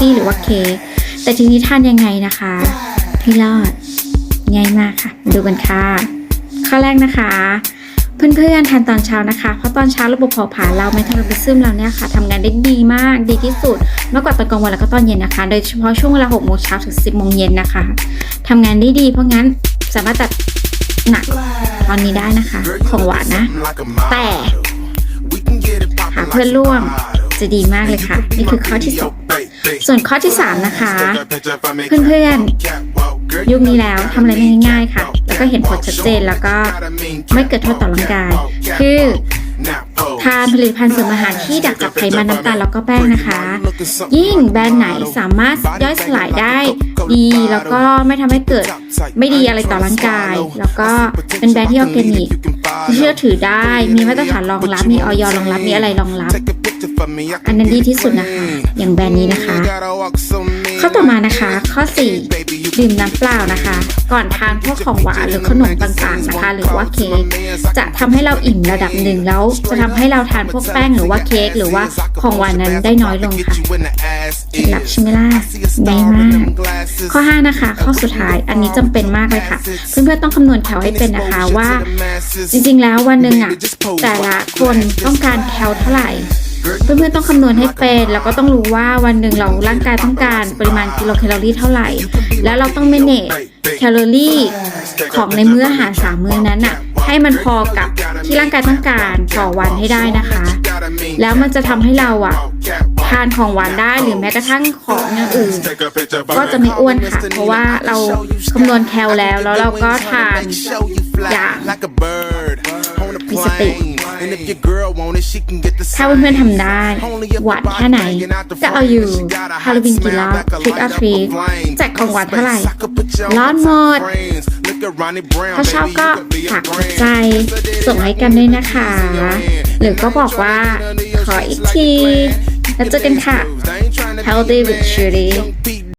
กี้หรือว่าเค้กแต่ทีนี้ทานยังไงนะคะให้รอด ง่ายมากค่ะ ดูกันค่ะ ข้อแรกนะคะ เพื่อนๆทานตอนเช้านะคะ เพราะตอนเช้าระบบเผาผลาญเราเมทาบอลิซึมเราเนี่ยค่ะทำงานได้ดีมากดีที่สุดมากกว่าตอนกลางวันแล้วก็ตอนเย็นนะคะ โดยเฉพาะช่วงเวลา6โมงเช้าถึง 10โมงเย็นนะคะทำงานได้ดีเพราะงั้นสามารถจัดหนักตอนนี้ได้นะคะ ของหวานนะ แต่หาเพื่อนร่วมจะดีมากเลยค่ะ นี่คือข้อที่สอง ส่วนข้อที่สามนะคะ เพื่อนๆ ยุคนี้แล้วทำอะไรไง่ายๆค่ะ แล้วก็เห็นผลชัดเจนแล้วก็ไม่เกิดโทษต่อร่างกาย คือทานผลิตภัณฑ์เสริมอาหารที่ดักจับไขมันน้ำตาลแล้วก็แป้งนะคะ ยิ่งแบรนด์ไหนสามารถย่อยสลายได้ดีแล้วก็ไม่ทำให้เกิดไม่ดีอะไรต่อร่างกาย แล้วก็เป็นแบรนด์ที่ออร์แกนิกเชื่อถือได้มีมาตรฐานรองรับมีออยรองรับมีอะไรรองรับ อันนั้นดีที่สุดนะคะ อย่างแบรนด์นี้นะคะ ข้อต่อมานะคะ ข้อ 4 ดื่มน้ำเปล่านะคะ ก่อนทานพวกของหวานหรือขนมต่างๆนะคะ หรือว่าเค้กจะทำให้เราอิ่มระดับหนึ่งแล้ว จะทำให้เราทานพวกแป้งหรือว่าเค้กหรือว่าของหวานนั้นได้น้อยลงค่ะเคล็ดลับใช่ไหมล่ะง่ายมากข้อ 5 นะคะ ข้อสุดท้ายอันนี้จำเป็นมากเลยค่ะ เพื่อนๆต้องคำนวณแคลให้เป็นนะคะว่า จริงๆแล้ววันหนึ่งอะแต่ละคนต้องการแคลเท่าไหร่ เพื่อนๆต้องคำนวณให้เป็นแล้วก็ต้องรู้ว่าวันหนึ่งเราร่างกายต้องการปริมาณกิโลแคลอรี่เท่าไหร่ แล้วเราต้อง manage แคลอรี่ของในมื้ออาหารสามมื้อนั้นน่ะให้มันพอกับที่ร่างกายต้องการต่อวันให้ได้นะคะ แล้วมันจะทำให้เราอะทานของหวานได้หรือแม้กระทั่งของอย่างอื่น ก็จะไม่อ้วนค่ะ เพราะว่าเราคำนวณแคลแล้วแล้วเราก็ทานอย่างมีสติ ถ้าเพื่อนๆทำได้หวานแค่ไหนก็เอาอยู่ฮาโลวีนกี่รอบทริกอาทริกแจกของหวานเท่าไหร่ร้อนหมด ถ้าชอบก็ฝากกดใจ ส่งให้กันด้วยนะคะ หรือก็บอกว่า ขออีกที แล้วเจอกันค่ะ Healthy with Shirley